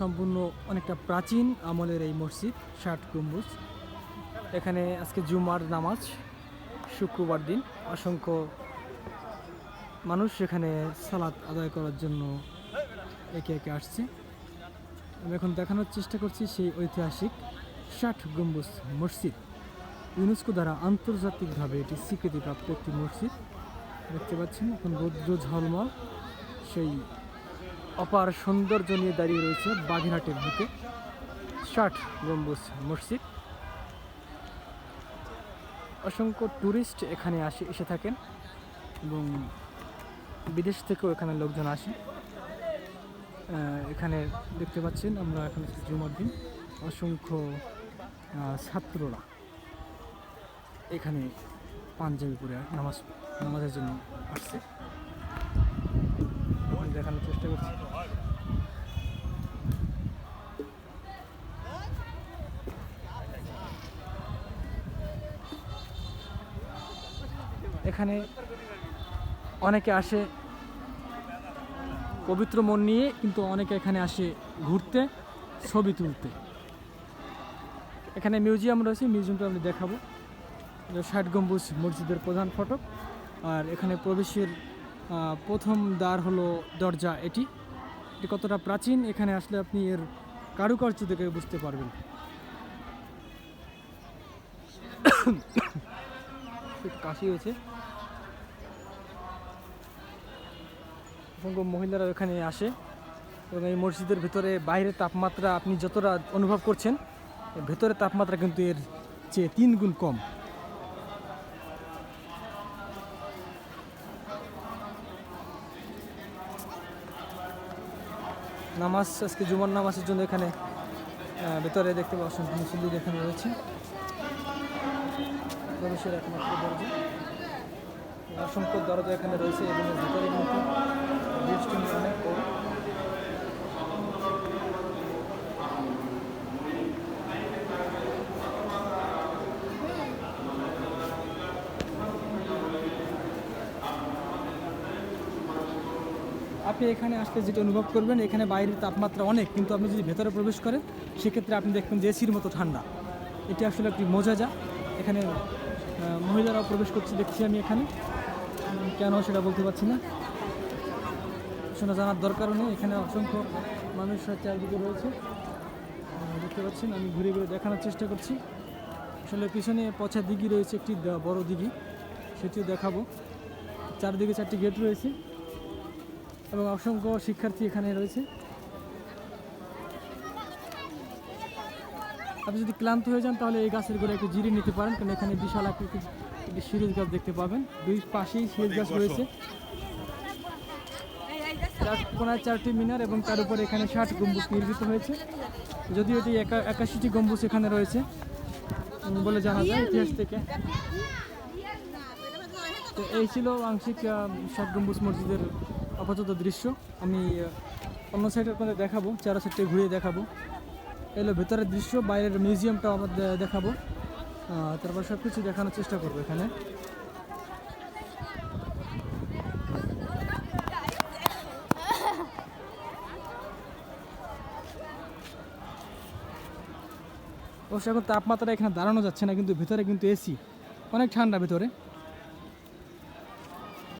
সম্পূর্ণ অনেকটা প্রাচীন আমলের এই মসজিদ, ষাট গম্বুজ। এখানে আজকে জুমার নামাজ, শুক্রবার দিন। অসংখ্য মানুষ এখানে সালাত আদায় করার জন্য একে একে আসছে। আমি এখন দেখানোর চেষ্টা করছি সেই ঐতিহাসিক ষাট গম্বুজ মসজিদ। ইউনেস্কো দ্বারা আন্তর্জাতিকভাবে এটি স্বীকৃতিপ্রাপ্ত একটি মসজিদ। দেখতে পাচ্ছেন, এখন রৌদ্র ঝলমল সেই অপার সৌন্দর্য নিয়ে দাঁড়িয়ে রয়েছে বাগেরহাটের বুকে। ষাট গম্বুজ মসজিদ। অসংখ্য ট্যুরিস্ট এখানে আসে, এসে থাকেন এবং বিদেশ থেকেও এখানে লোকজন আসে এখানে দেখতে পাচ্ছেন আমরা এখন জুমার দিন। অসংখ্য ছাত্ররা এখানে পাঞ্জাবি পরে নামাজ, নামাজের জন্য আসছে। এখানে অনেকে আসে পবিত্র মন নিয়ে, কিন্তু অনেকে এখানে আসে ঘুরতে, ছবি তুলতে। এখানে মিউজিয়াম রয়েছে, মিউজিয়ামটা আমি দেখাবো। ষাট গম্বুজ মসজিদের প্রধান ফটক। আর এখানে প্রবেশের প্রথম দ্বার হলো দরজা এটি। এটি কতটা প্রাচীন, এখানে আসলে আপনি এর কারুকার্য থেকে বুঝতে পারবেন। কাশি হয়েছে। অসংখ্য মহিলারা এখানে আসে এবং এই মসজিদের ভিতরে বাইরের তাপমাত্রা আপনি যতটা অনুভব করছেন, এর ভেতরে তাপমাত্রা কিন্তু এর চেয়ে তিন গুণ কম। নামাজ, আজকে জুমার নামাজের জন্য এখানে ভেতরে দেখতে পাওয়া অসংখ্য মুসল্লি এখানে রয়েছে। প্রবেশের একমাত্র দরজা। অসংখ্য দরজা এখানে রয়েছে এবং ভিতরে কিন্তু বৃষ্টি অনেক বড়। আপনি এখানে আসলে যেটা অনুভব করবেন, এখানে বাইরের তাপমাত্রা অনেক, কিন্তু আপনি যদি ভেতরে প্রবেশ করেন, সেক্ষেত্রে আপনি দেখবেন যে এসির মতো ঠান্ডা। এটি আসলে একটি মজা যা এখানে মহিলারাও প্রবেশ করছে দেখছি আমি এখানে। কেন সেটা বলতে পারছি না। শোনা জানার দরকারও নেই। এখানে অসংখ্য মানুষ চারদিকে রয়েছে। দেখতে পাচ্ছেন, আমি ঘুরে ঘুরে দেখানোর চেষ্টা করছি। আসলে পিছনে পচা দিঘি রয়েছে, একটি বড় দিঘি। সেটিও দেখাবো। চারদিকে চারটি গেট রয়েছে এবং অসংখ্য শিক্ষার্থী এখানে রয়েছে। আপনি যদি ক্লান্ত হয়ে যান, তাহলে এই গাছের গোড়ায় একটু জিরিয়ে নিতে পারেন। কারণ এখানে বিশাল আকৃতির একটি সিরিজ গাছ দেখতে পাবেন। দুই পাশেই সিরিজ গাছ রয়েছে। কোনায় চারটি মিনার এবং তার উপরে এখানে ষাট গম্বুজ নির্মিত হয়েছে। যদিও এটি একা, একাশিটি গম্বুজ এখানে রয়েছে। বলে জানা যায় ইতিহাস থেকে। তো এই ছিল আংশিক ষাট গম্বুজ মসজিদের আপাতত দৃশ্য। আমি অন্য সাইডের আপনাদের দেখাবো, চারো সাইডে ঘুরিয়ে দেখাবো। এলো ভেতরের দৃশ্য, বাইরের মিউজিয়ামটাও আমার দেখাবো। তারপর সব কিছু দেখানোর চেষ্টা করব এখানে। অবশ্য এখন তাপমাত্রা এখানে দাঁড়ানো যাচ্ছে না, কিন্তু ভিতরে কিন্তু এসি অনেক ঠান্ডা ভিতরে।